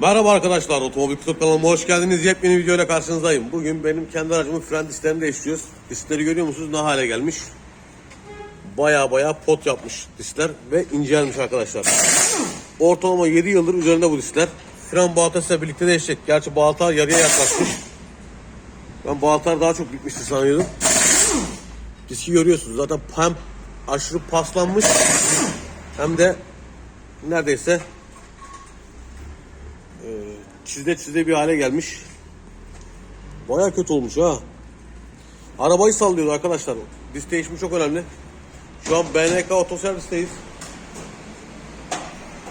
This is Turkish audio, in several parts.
Merhaba arkadaşlar, Otomobil Kutup kanalıma hoş geldiniz. Yepyeni videoyla karşınızdayım. Bugün benim kendi aracımın fren disklerini değiştiriyoruz. Diskleri görüyor musunuz? Ne hale gelmiş? Baya baya pot yapmış diskler ve incelmiş arkadaşlar. Ortalama 7 yıldır üzerinde bu diskler. Fren baltasıyla birlikte değişecek. Gerçi balta yarıya yaklaşmış. Ben baltalar daha çok bitmişti sanıyordum. Diski görüyorsunuz. Zaten hem aşırı paslanmış hem de neredeyse çizde çizde bir hale gelmiş. Baya kötü olmuş ha. Arabayı sallıyordu arkadaşlar. Disk değişimi çok önemli. Şu an BNK otoservisteyiz.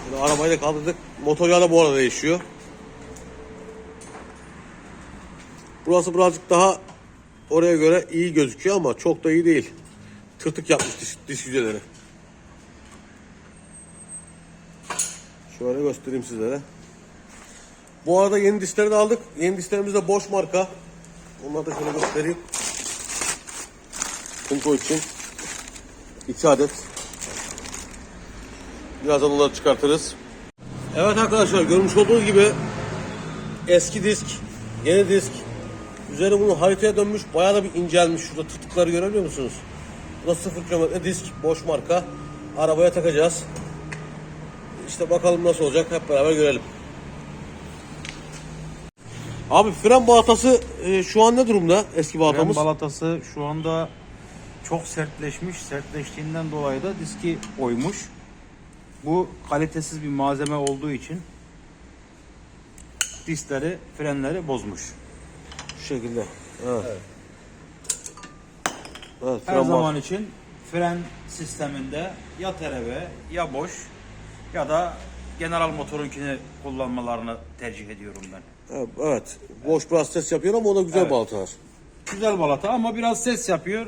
Şimdi arabayı da kaldırdık. Motor yağı da bu arada değişiyor. Burası birazcık daha oraya göre iyi gözüküyor ama çok da iyi değil. Tırtık yapmış disk, disk yüzeleri. Şöyle göstereyim sizlere. Bu arada yeni diskleri de aldık. Yeni disklerimiz de boş marka. Onları da şöyle göstereyim. Punto için. iki adet. Birazdan onları çıkartırız. Evet arkadaşlar görmüş olduğunuz gibi eski disk, yeni disk. Üzeri bunu haritaya dönmüş. Bayağı da bir incelmiş. Şurada tıtıkları görebiliyor musunuz? Bu da 0 kilometre disk. Boş marka. Arabaya takacağız. İşte bakalım nasıl olacak. Hep beraber görelim. Abi fren balatası e, şu an ne durumda eski Fren balatamız? balatası şu anda çok sertleşmiş. Sertleştiğinden dolayı da diski oymuş. Bu kalitesiz bir malzeme olduğu için diskleri, frenleri bozmuş. Şu şekilde. Evet. Evet, Her fren zaman için fren sisteminde ya tereve ya boş ya da general motorunkini kullanmalarını tercih ediyorum ben. Evet. Boş biraz ses yapıyor ama o da güzel Evet. balatalar. Güzel balata ama biraz ses yapıyor.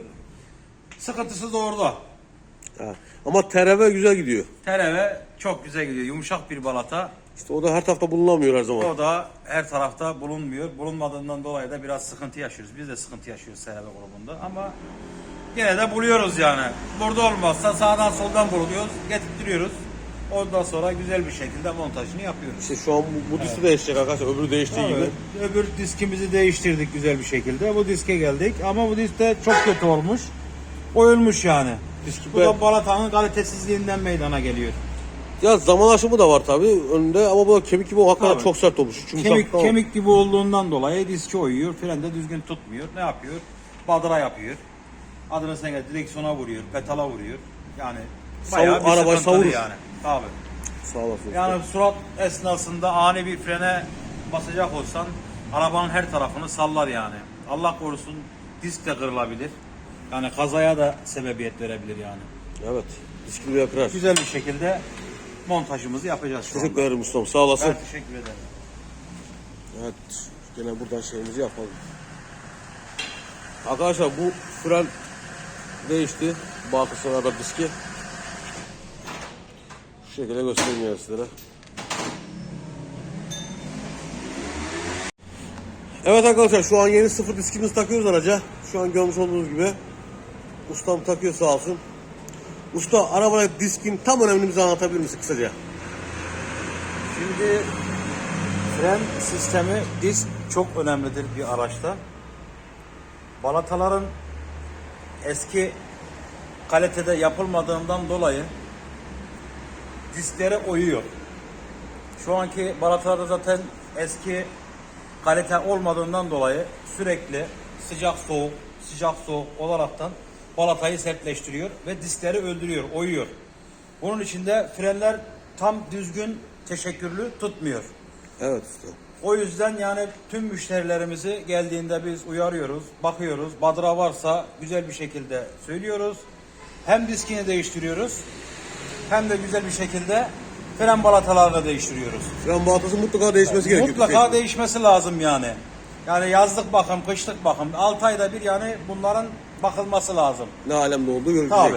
Sıkıntısı da orada. Evet. Ama tereve güzel gidiyor. Tereve çok güzel gidiyor. Yumuşak bir balata. İşte o da her tarafta bulunamıyor her zaman. O da her tarafta bulunmuyor. Bulunmadığından dolayı da biraz sıkıntı yaşıyoruz. Biz de sıkıntı yaşıyoruz Serebe grubunda ama yine de buluyoruz yani. Burada olmazsa sağdan soldan buluyoruz, getirtiyoruz. Ondan sonra güzel bir şekilde montajını yapıyoruz. İşte şu an bu, bu diski değişecek arkadaşlar. Öbürü değiştiği gibi. Evet, öbür diskimizi değiştirdik güzel bir şekilde. Bu diske geldik ama bu disk de çok kötü olmuş. Oyulmuş yani. Diski Bu da balatanın kalitesizliğinden meydana geliyor. Ya zaman aşımı da var tabi önünde ama bu da kemik gibi o hakikaten Tabii. çok sert olmuş. Çünkü Kemik, kemik gibi olduğundan dolayı diski oyuyor. Fren de düzgün tutmuyor. Ne yapıyor? Badıra yapıyor. Adını sen gel direksiyona vuruyor, petala vuruyor. Yani bayağı Savur- bir arabayı sıkıntılı savurur. yani. Tabii. Sağ olasın. Yani surat esnasında ani bir frene basacak olsan arabanın her tarafını sallar yani. Allah korusun disk de kırılabilir. Yani kazaya da sebebiyet verebilir yani. Evet. Diski buraya kırar. Güzel bir şekilde montajımızı yapacağız şu Teşekkür anda. ederim ustam. Sağ olasın. Ben teşekkür ederim. Evet. Gene buradan şeyimizi yapalım. Arkadaşlar bu fren değişti. Baltasına da diski. Şekilde göstereyim sizlere. Evet arkadaşlar şu an yeni sıfır diskimizi takıyoruz araca. Şu an görmüş olduğunuz gibi. Ustam takıyor sağ olsun. Usta arabada diskin tam önemini bize anlatabilir misin kısaca? Şimdi fren sistemi disk çok önemlidir bir araçta. Balataların eski kalitede yapılmadığından dolayı disklere oyuyor. Şu anki balatalarda zaten eski kalite olmadığından dolayı sürekli sıcak soğuk sıcak soğuk olaraktan balatayı sertleştiriyor ve diskleri öldürüyor, oyuyor. Bunun için de frenler tam düzgün teşekkürlü tutmuyor. Evet usta. O yüzden yani tüm müşterilerimizi geldiğinde biz uyarıyoruz, bakıyoruz. Badıra varsa güzel bir şekilde söylüyoruz. Hem diskini değiştiriyoruz hem de güzel bir şekilde fren balatalarını değiştiriyoruz. Fren balatası mutlaka değişmesi gerekiyor. Mutlaka değişmesi lazım yani. Yani yazlık bakım, kışlık bakım 6 ayda bir yani bunların bakılması lazım. Ne alemde olduğu görülecek. Tabi.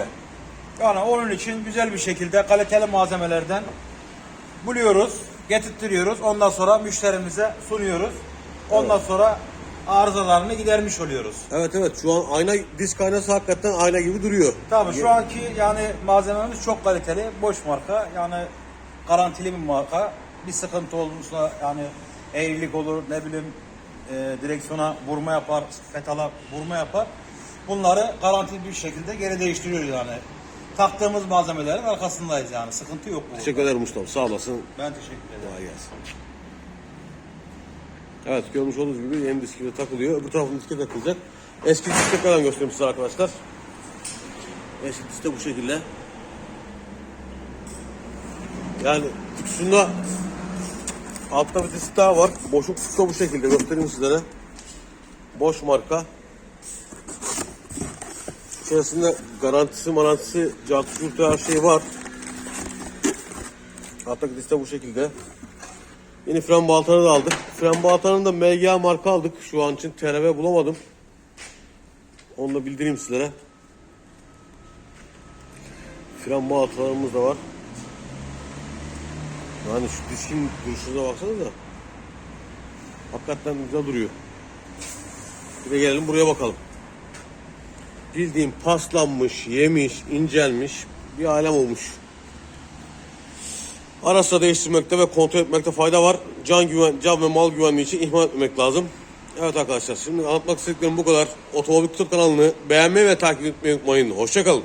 Yani onun için güzel bir şekilde kaliteli malzemelerden buluyoruz, getirtiyoruz. Ondan sonra müşterimize sunuyoruz. Ondan sonra arızalarını gidermiş oluyoruz. Evet evet şu an ayna disk aynası hakikaten ayna gibi duruyor. Tabii şu anki yani malzememiz çok kaliteli, boş marka. Yani garantili bir marka. bir sıkıntı olursa yani eğrilik olur ne bileyim e, direksiyona vurma yapar, petala vurma yapar. Bunları garantili bir şekilde geri değiştiriyoruz yani. Taktığımız malzemelerin arkasındayız yani. Sıkıntı yok. bu. Teşekkür ederim Mustafa. Sağ olasın. Ben teşekkür ederim. Kolay gelsin. Evet görmüş olduğunuz gibi yeni disk gibi takılıyor. Öbür tarafın diske takılacak. Eski disk tekrardan göstereyim size arkadaşlar. Eski disk de bu şekilde. Yani kutusunda altta bir disk daha var. Boşluk kutusu bu şekilde göstereyim sizlere. Boş marka. İçerisinde garantisi marantisi, cartı her şey var. Alttaki disk de bu şekilde. Yeni fren baltanı da aldık. Fren baltanını da MGA marka aldık. Şu an için TRV bulamadım. Onu da bildireyim sizlere. Fren baltalarımız da var. Yani şu diskin duruşuna baksanıza. Hakikaten güzel duruyor. Bir de gelelim buraya bakalım. Bildiğim paslanmış, yemiş, incelmiş bir alem olmuş. Ara sıra değiştirmekte ve kontrol etmekte fayda var. Can güven, can ve mal güvenliği için ihmal etmemek lazım. Evet arkadaşlar şimdi anlatmak istediklerim bu kadar. Otomobil Kutu kanalını beğenmeyi ve takip etmeyi unutmayın. Hoşçakalın.